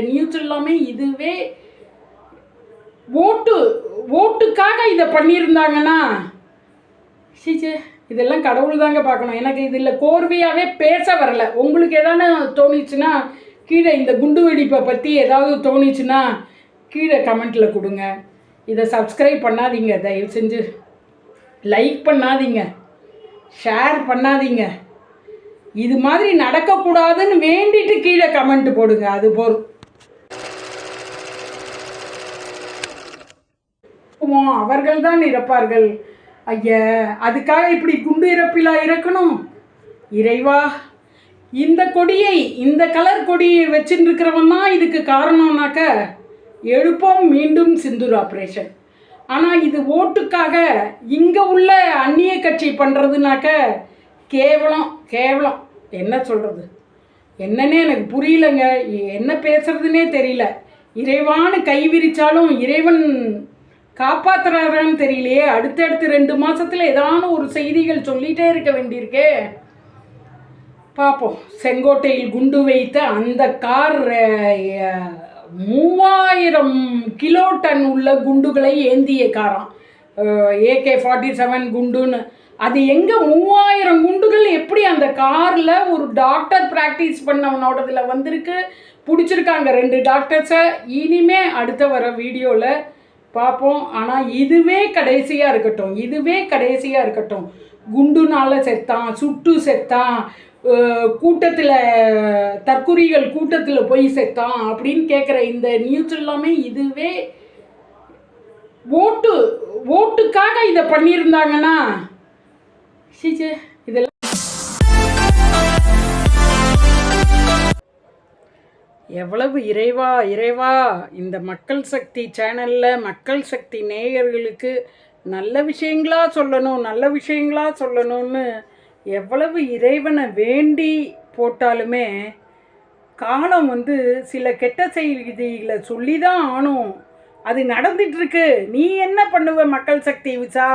News எல்லாமே இதுவே ஓட்டு ஓட்டுக்காக இதை பண்ணியிருந்தாங்கன்னா சீச்சே இதெல்லாம் கடவுள் தாங்க பார்க்கணும். எனக்கு இதில் கோர்வையாகவே பேச வரல. உங்களுக்கு எதான தோணுச்சுன்னா கீழே இந்த குண்டு வெடிப்பை பற்றி ஏதாவது தோணுச்சுன்னா கீழே கமெண்ட்டில் கொடுங்க. இதை சப்ஸ்கிரைப் பண்ணாதீங்க தயவு செஞ்சு. லைக் பண்ணாதீங்க. ஷேர் பண்ணாதீங்க. இது மாதிரி நடக்கக்கூடாதுன்னு வேண்டிட்டு கீழே கமெண்ட் போடுங்க அது போதும். அவர்கள் தான் இறப்பார்கள். ஐயா அதுக்காக இப்படி குண்டு இறப்பிலா இறக்கணும்? இறைவா இந்த கொடியை இந்த கலர் கொடியை வச்சுருக்கிறவன் தான் இதுக்கு காரணம்னாக்க எழுப்போம் மீண்டும் சிந்தூர் ஆப்ரேஷன். ஆனால் இது ஓட்டுக்காக இங்கே உள்ள அந்நிய கட்சி பண்ணுறதுனாக்க கேவலம் கேவலம். என்ன சொல்கிறது என்னன்னே எனக்கு புரியலங்க. என்ன பேசுறதுனே தெரியல. இறைவான்னு கை விரித்தாலும் இறைவன் காப்பாத்துறாருன்னு தெரியலையே. அடுத்தடுத்து ரெண்டு மாசத்துல ஏதான ஒரு செய்திகள் சொல்லிட்டே இருக்க வேண்டியிருக்கே. பார்ப்போம் செங்கோட்டையில் குண்டு வைத்த அந்த கார் மூவாயிரம் கிலோ டன் உள்ள குண்டுகளை ஏந்திய காரம். ஏகே ஃபார்ட்டி செவன் குண்டுன்னு. அது எங்கே மூவாயிரம் குண்டுகள் எப்படி அந்த காரில் ஒரு டாக்டர் ப்ராக்டிஸ் பண்ணவனோடதில் வந்திருக்கு? பிடிச்சிருக்காங்க ரெண்டு டாக்டர்ஸை. இனிமே அடுத்த வர வீடியோவில் பார்ப்போம். ஆனால் இதுவே கடைசியாக இருக்கட்டும். இதுவே கடைசியாக இருக்கட்டும். குண்டுனால செத்தான் சுட்டு செத்தான் கூட்டத்தில் தற்குறிகள் கூட்டத்தில் போய் செத்தான் அப்படின்னு கேட்குற இந்த நியூஸ் எல்லாமே இதுவே ஓட்டு ஓட்டுக்காக இதை பண்ணியிருந்தாங்கன்னா சீச்சே இதெல்லாம் எவ்வளவு இறைவா இறைவா இந்த மக்கள் சக்தி சேனலில் மக்கள் சக்தி நேயர்களுக்கு நல்ல விஷயங்களா சொல்லணும் நல்ல விஷயங்களா சொல்லணும்னு எவ்வளவு இறைவனை வேண்டி போட்டாலுமே காலம் வந்து சில கெட்ட செய்திகளை சொல்லி தான் ஆணும். அது நடந்துட்டுருக்கு. நீ என்ன பண்ணுவ மக்கள் சக்தி விசா?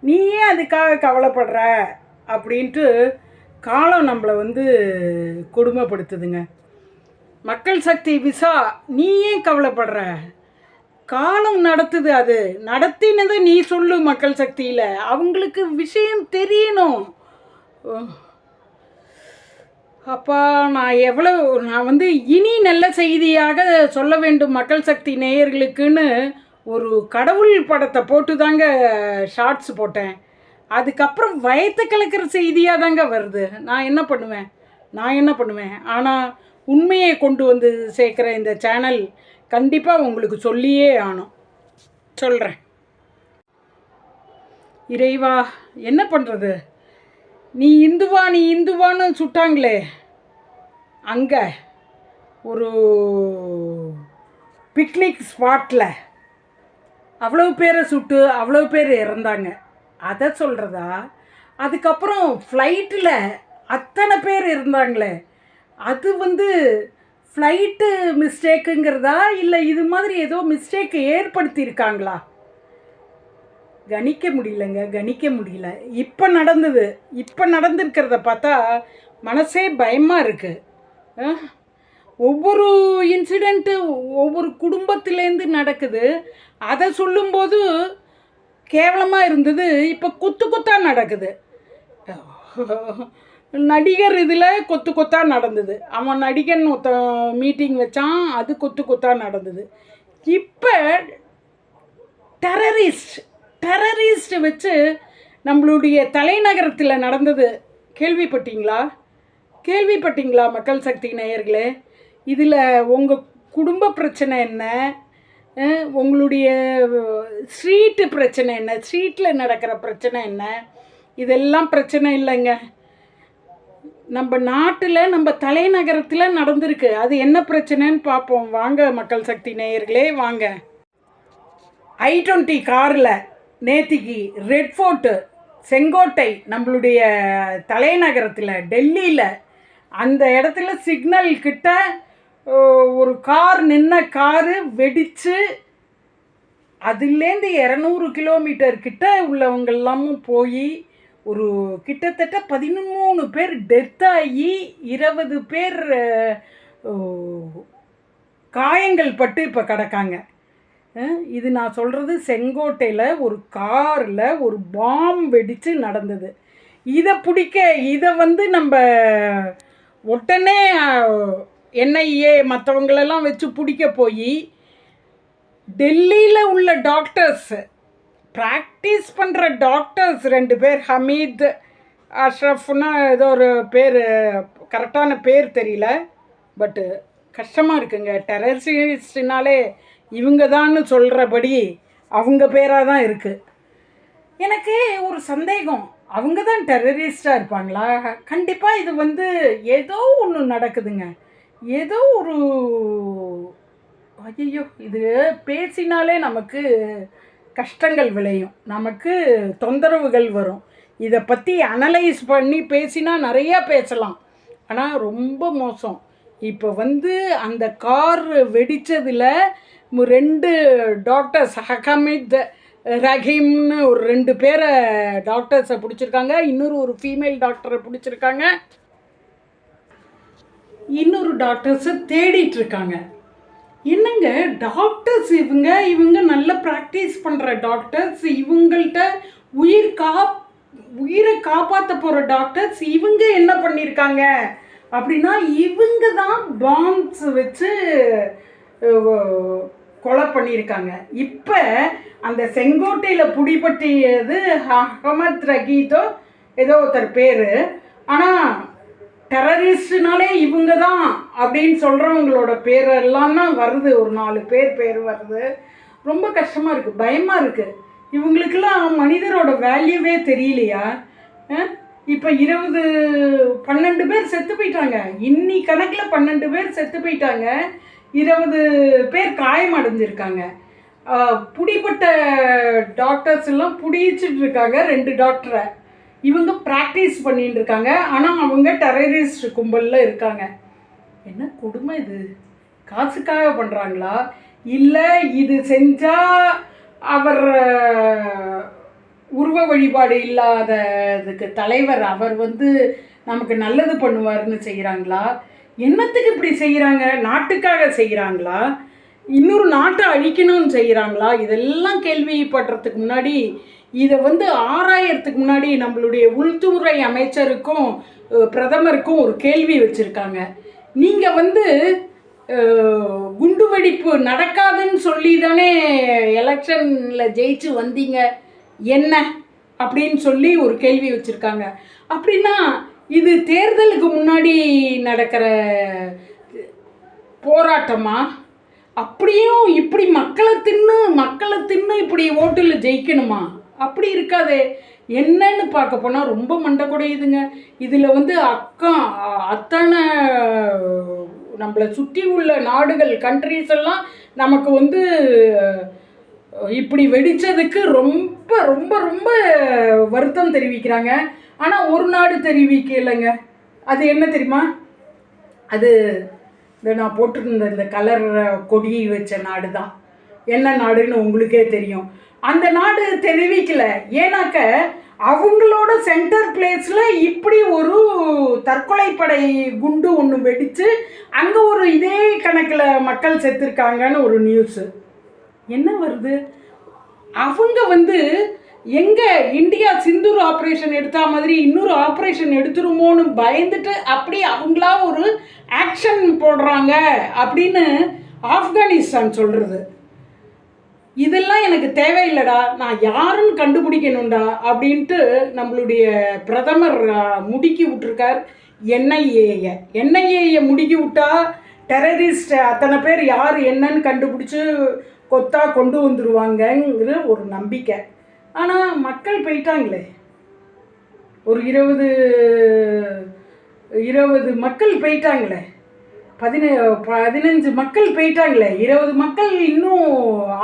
நீ ஏன் அதுக்காக கவலைப்படுற அப்படின்ட்டு காலம் நம்மளை வந்து கொடுமைப்படுத்துதுங்க. மக்கள் சக்தி விசா நீ ஏன் கவலைப்படுற. காலம் நடத்துது அது. நடத்தினதை நீ சொல்லு மக்கள் சக்தியில். அவங்களுக்கு விஷயம் தெரியணும். அப்பா நான் எவ்வளோ நான் வந்து இனி நல்ல செய்தியாக சொல்ல வேண்டும் மக்கள் சக்தி நேயர்களுக்குன்னு ஒரு கடவுள் படத்தை போட்டு தாங்க ஷார்ட்ஸ் போட்டேன். அதுக்கப்புறம் வயத்தை கலக்கிற செய்தியாக தாங்க வருது. நான் என்ன பண்ணுவேன்? நான் என்ன பண்ணுவேன்? ஆனால் உண்மையை கொண்டு வந்து சேர்க்குற இந்த சேனல் கண்டிப்பாக உங்களுக்கு சொல்லியே ஆனும் சொல்கிறேன் இறைவா என்ன பண்ணுறது நீ இந்துவா நீ இந்துவான்னு சுட்டாங்களே. அங்கே ஒரு பிக்னிக் ஸ்பாட்டில் அவ்வளவு பேரை சுட்டு அவ்வளவு பேர் இறந்தாங்க. அதை சொல்கிறதா அதுக்கப்புறம் ஃப்ளைட்டில் அத்தனை பேர் இருந்தாங்களே. அது வந்து ஃப்ளைட்டு மிஸ்டேக்குங்கிறதா இல்லை இது மாதிரி ஏதோ மிஸ்டேக் ஏற்படுத்தியிருக்காங்களா? கணிக்க முடியலங்க கணிக்க முடியல. இப்போ நடந்தது. இப்போ நடந்திருக்கிறத பார்த்தா மனசே பயமாக இருக்குது ஒவ்வொரு இன்சிடெண்ட்டு ஒவ்வொரு குடும்பத்திலேருந்து நடக்குது. அதை சொல்லும்போது கேவலமாக இருந்தது. இப்போ குத்து குத்தாக நடக்குது. நடிகர் இதில் கொத்து கொத்தாக நடந்தது. அவன் நடிகன் ஒருத்த மீட்டிங் வச்சான் அது கொத்து கொத்தாக நடந்தது. இப்போ டெரரிஸ்ட் டெரரிஸ்ட் வச்சு நம்மளுடைய தலைநகரத்தில் நடந்தது கேள்விப்பட்டீங்களா? கேள்விப்பட்டீங்களா மக்கள் சக்தி நேயர்களே? இதில் உங்கள் குடும்ப பிரச்சனை என்ன? உங்களுடைய ஸ்ட்ரீட்டு பிரச்சனை என்ன? ஸ்ட்ரீட்டில் நடக்கிற பிரச்சனை என்ன? இதெல்லாம் பிரச்சனை இல்லைங்க. நம்ம நாட்டில் நம்ம தலைநகரத்தில் நடந்திருக்கு. அது என்ன பிரச்சனைன்னு பார்ப்போம் வாங்க மக்கள் சக்தி நேயர்களே வாங்க. ஐ டுவெண்ட்டி காரில் நேத்திக்கு ரெட் ஃபோர்ட்டு செங்கோட்டை நம்மளுடைய தலைநகரத்தில் டெல்லியில் அந்த இடத்துல சிக்னல் கிட்ட ஒரு கார் நின்ன காரு வெடித்து அதுலேருந்து இரநூறு கிலோமீட்டர் கிட்ட உள்ளவங்கெல்லாமும் போய் ஒரு கிட்டத்தட்ட பதிமூணு பேர் டெத்தாகி இருபது பேர் காயங்கள் பட்டு இப்போ கிடக்காங்க. இது நான் சொல்கிறது செங்கோட்டையில் ஒரு காரில் ஒரு பாம் வெடித்து நடந்தது. இதை பிடிக்க இதை வந்து நம்ம உடனே என்ஐஏ மற்றவங்களெல்லாம் வச்சு பிடிக்க போய் டெல்லியில் உள்ள டாக்டர்ஸ் ப்ராக்டிஸ் பண்ணுற டாக்டர்ஸ் ரெண்டு பேர் ஹமீத் அஷ்ரஃப்னு ஏதோ ஒரு பேர் கரெக்டான பேர் தெரியல. பட்டு கஷ்டமாக இருக்குங்க. டெரரிஸ்டினாலே இவங்க தான்னு சொல்கிறபடி அவங்க பேராக தான் இருக்குது எனக்கு ஒரு சந்தேகம். அவங்க தான் டெரரிஸ்டாக இருப்பாங்களா? கண்டிப்பாக இது வந்து ஏதோ ஒன்று நடக்குதுங்க. ஏதோ ஒரு ஐயோ இது பேசினாலே நமக்கு கஷ்டங்கள் விளையும். நமக்கு தொந்தரவுகள் வரும். இதை பற்றி அனலைஸ் பண்ணி பேசினா நிறையா பேசலாம். ஆனால் ரொம்ப மோசம். இப்போ வந்து அந்த கார் வெடித்ததில் ரெண்டு டாக்டர்ஸ் ஹகமித் ரஹீம்னு ஒரு ரெண்டு பேரை டாக்டர்ஸை பிடிச்சிருக்காங்க. இன்னொரு ஒரு ஃபீமேல் டாக்டரை பிடிச்சிருக்காங்க. இன்னொரு டாக்டர்ஸை தேடிட்டுருக்காங்க என்னங்க டாக்டர்ஸ் இவங்க இவங்க நல்ல ப்ராக்டிஸ் பண்ணுற டாக்டர்ஸ் இவங்கள்ட்ட உயிர் காப் உயிரை காப்பாற்ற போகிற டாக்டர்ஸ் இவங்க என்ன பண்ணியிருக்காங்க அப்படின்னா இவங்க தான் பாம்ஸ் வச்சு கொலை பண்ணியிருக்காங்க இப்போ அந்த செங்கோட்டையில் பிடிபட்டியது அகமத் ரகீதோ ஏதோ ஒருத்தர் பேர். ஆனால் டெரரிஸ்ட்னாலே இவங்க தான் அப்படின்னு சொல்கிறவங்களோட பேரெல்லாம் தான் வருது. ஒரு நாலு பேர் பேர் வருது. ரொம்ப கஷ்டமாக இருக்குது பயமாக இருக்குது இவங்களுக்கெல்லாம் மனிதரோட வேல்யூவே தெரியலையா? இப்போ இருபது பன்னெண்டு பேர் செத்து போயிட்டாங்க. இன்னி கணக்கில் பன்னெண்டு பேர் செத்து போயிட்டாங்க. இருபது பேர் காயம் அடைஞ்சிருக்காங்க. பிடிப்பட்ட டாக்டர்ஸ் எல்லாம் பிடிச்சிட்டு இருக்காங்க. ரெண்டு டாக்டரை இவங்க ப்ராக்டிஸ் பண்ணிட்டு இருக்காங்க. ஆனால் அவங்க டெரரிஸ்ட் கும்பலில் இருக்காங்க. என்ன கொடுமை இது? காசுக்காக பண்ணுறாங்களா இல்லை இது செஞ்சால் அவர் உருவ வழிபாடு இல்லாததுக்கு தலைவர் அவர் வந்து நமக்கு நல்லது பண்ணுவார்னு செய்கிறாங்களா என்னத்துக்கு இப்படி செய்கிறாங்க நாட்டுக்காக செய்கிறாங்களா இன்னொரு நாட்டை அழிக்கணும்னு செய்கிறாங்களா இதெல்லாம் கேள்விப்படுறதுக்கு முன்னாடி இதை வந்து ஆராயறதுக்கு முன்னாடி நம்மளுடைய உள்துறை அமைச்சருக்கும் பிரதமருக்கும் ஒரு கேள்வி வச்சுருக்காங்க. நீங்கள் வந்து குண்டு குண்டுவெடிப்பு நடக்காதுன்னு சொல்லி தானே எலெக்ஷனில் ஜெயிச்சு வந்தீங்க? என்ன? அப்படின்னு சொல்லி ஒரு கேள்வி வச்சுருக்காங்க. அப்படின்னா இது தேர்தலுக்கு முன்னாடி நடக்கிற போராட்டமாக அப்படியும் இப்படி மக்களை தின்னு மக்களை தின்னு இப்படி ஓட்டில் ஜெயிக்கணுமா? அப்படி இருக்காதே. என்னன்னு பார்க்க போனால் ரொம்ப மண்டை குடையுதுங்க இதில் வந்து அக்கா அத்தனை நம்மளை சுற்றி உள்ள நாடுகள் கண்ட்ரீஸ் எல்லாம் நமக்கு வந்து இப்படி வெடிச்சதுக்கு ரொம்ப ரொம்ப ரொம்ப வருத்தம் தெரிவிக்கிறாங்க. ஆனால் ஒரு நாடு தெரிவிக்கலைங்க. அது என்ன தெரியுமா? அது இந்த நான் போட்டிருந்த இந்த கலர் கொடி வச்ச நாடு தான் என்ன நாடுன்னு உங்களுக்கே தெரியும். அந்த நாடு தெரிவிக்கல. ஏன்னாக்க அவங்களோட சென்டர் பிளேஸில் இப்படி ஒரு தற்கொலைப்படை குண்டு ஒன்று வெடித்து அங்கே ஒரு இதே கணக்கில் மக்கள் செத்துருக்காங்கன்னு ஒரு நியூஸு என்ன வருது? அவங்க வந்து எங்கே இந்தியா சிந்தூர் ஆப்ரேஷன் எடுத்தா மாதிரி இன்னொரு ஆப்ரேஷன் எடுத்துருமோன்னு பயந்துட்டு அப்படி அவங்களா ஒரு ஆக்ஷன் போடுறாங்க அப்படின்னு ஆப்கானிஸ்தான் சொல்கிறது இதெல்லாம் எனக்கு தேவையில்லடா நான் யாருன்னு கண்டுபிடிக்கணும்டா அப்படின்ட்டு நம்மளுடைய பிரதமர் முடுக்கி விட்டுருக்கார் என்ஐஏயை. என்ஐஏயை முடுக்கி விட்டா டெரரிஸ்ட் அத்தனை பேர் யார் என்னன்னு கண்டுபிடிச்சி கொத்தா கொண்டு வந்துடுவாங்கங்கிற ஒரு நம்பிக்கை. ஆனால் மக்கள் போயிட்டாங்களே. ஒரு இருபது இருபது மக்கள் போயிட்டாங்களே. பதின பதினஞ்சு மக்கள் போயிட்டாங்களே. இருபது மக்கள் இன்னும்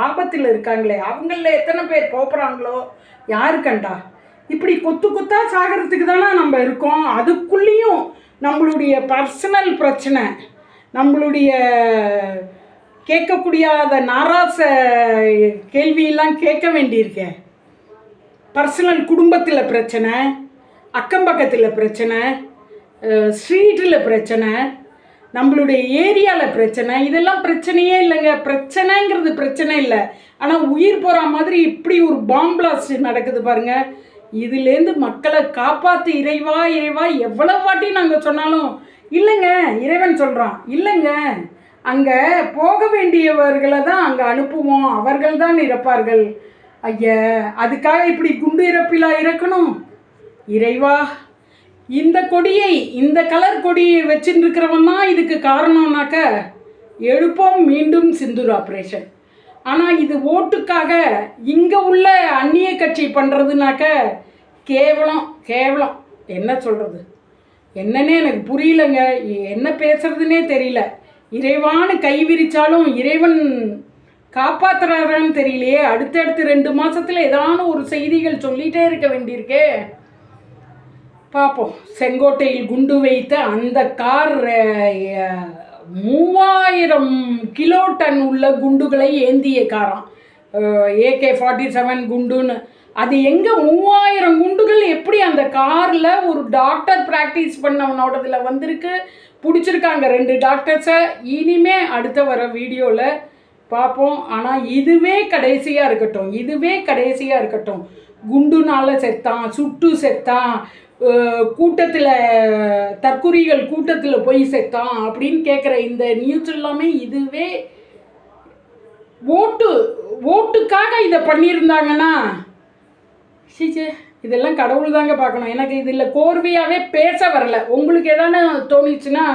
ஆபத்தில் இருக்காங்களே. அவங்களில் எத்தனை பேர் போகிறாங்களோ யாரு கண்டா? இப்படி கொத்து கொத்தா சாகிறதுக்கு தானே நம்ம இருக்கோம். அதுக்குள்ளேயும் நம்மளுடைய பர்சனல் பிரச்சனை நம்மளுடைய கேட்கக்கூடியாத நாராச கேள்வியெல்லாம் கேட்க வேண்டியிருக்கேன் பர்சனல் குடும்பத்தில் பிரச்சனை அக்கம் பக்கத்தில் பிரச்சனை ஸ்ட்ரீட்டில் பிரச்சனை நம்மளுடைய ஏரியாவில் பிரச்சனை இதெல்லாம் பிரச்சனையே இல்லைங்க. பிரச்சனைங்கிறது பிரச்சனை இல்லை. ஆனால் உயிர் போகிற மாதிரி இப்படி ஒரு பாம் பிளாஸ்ட் நடக்குது பாருங்கள் இதுலேருந்து மக்களை காப்பாற்று இறைவா இறைவா எவ்வளோ வாட்டி நாங்கள் சொன்னாலும் இல்லைங்க இறைவன் சொல்கிறான் இல்லைங்க. அங்கே போக வேண்டியவர்களை தான் அங்கே அனுப்புவோம். அவர்கள் தான் இறப்பார்கள். ஐயா அதுக்காக இப்படி குண்டு இறப்பிலா இறக்கணும்? இறைவா இந்த கொடியை இந்த கலர் கொடியை வச்சுட்டு இருக்கிறவன் தான் இதுக்கு காரணம்னாக்க எழுப்போம் மீண்டும் சிந்தூர் ஆப்ரேஷன் ஆனால் இது ஓட்டுக்காக இங்கே உள்ள அந்நிய கட்சி பண்ணுறதுனாக்க கேவலம் கேவலம். என்ன சொல்கிறது என்னன்னே எனக்கு புரியலங்க. என்ன பேசுறதுனே தெரியல. இறைவான்னு கை விரித்தாலும் இறைவன் காப்பாத்துறாரான்னு தெரியலையே. அடுத்தடுத்து ரெண்டு மாசத்துல ஏதான ஒரு செய்திகள் சொல்லிட்டே இருக்க வேண்டியிருக்கே. பார்ப்போம் செங்கோட்டையில் குண்டு வைத்த அந்த கார் மூவாயிரம் கிலோ டன் உள்ள குண்டுகளை ஏந்திய காராம். ஏகே ஃபார்ட்டி செவன் குண்டுன்னு. அது எங்கே மூவாயிரம் குண்டுகள் எப்படி அந்த காரில் ஒரு டாக்டர் ப்ராக்டிஸ் பண்ணவனோடதில் வந்திருக்கு? பிடிச்சிருக்காங்க ரெண்டு டாக்டர்ஸை. இனிமே அடுத்த வர வீடியோவில் பார்ப்போம். ஆனால் இதுவே கடைசியாக இருக்கட்டும். இதுவே கடைசியாக இருக்கட்டும். குண்டுனால செத்தான் சுட்டு செத்தான் கூட்டத்தில் தற்குறிகள் கூட்டத்தில் போய் செத்தான் அப்படின்னு கேட்குற இந்த நியூஸ் எல்லாமே இதுவே ஓட்டு ஓட்டுக்காக இதை பண்ணியிருந்தாங்கன்னா சீச்சே இதெல்லாம் கடவுள் தாங்க பார்க்கணும். எனக்கு இதில் கோர்வையாகவே பேச வரல. உங்களுக்கு எதான தோணுச்சுன்னா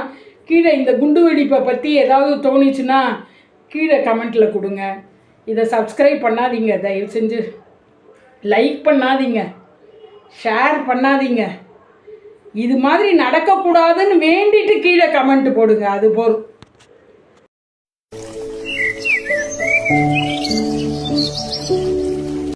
கீழே இந்த குண்டு வெடிப்பை பற்றி ஏதாவது தோணுச்சுன்னா கீழே கமெண்ட்டில் கொடுங்க. இதை சப்ஸ்கிரைப் பண்ணாதீங்க. தயவு செஞ்சு லைக் பண்ணாதீங்க. ஷேர் பண்ணாதீங்க. இது மாதிரி நடக்கக்கூடாதுன்னு வேண்டிட்டு கீழே கமெண்ட் போடுங்க. அது போதும்.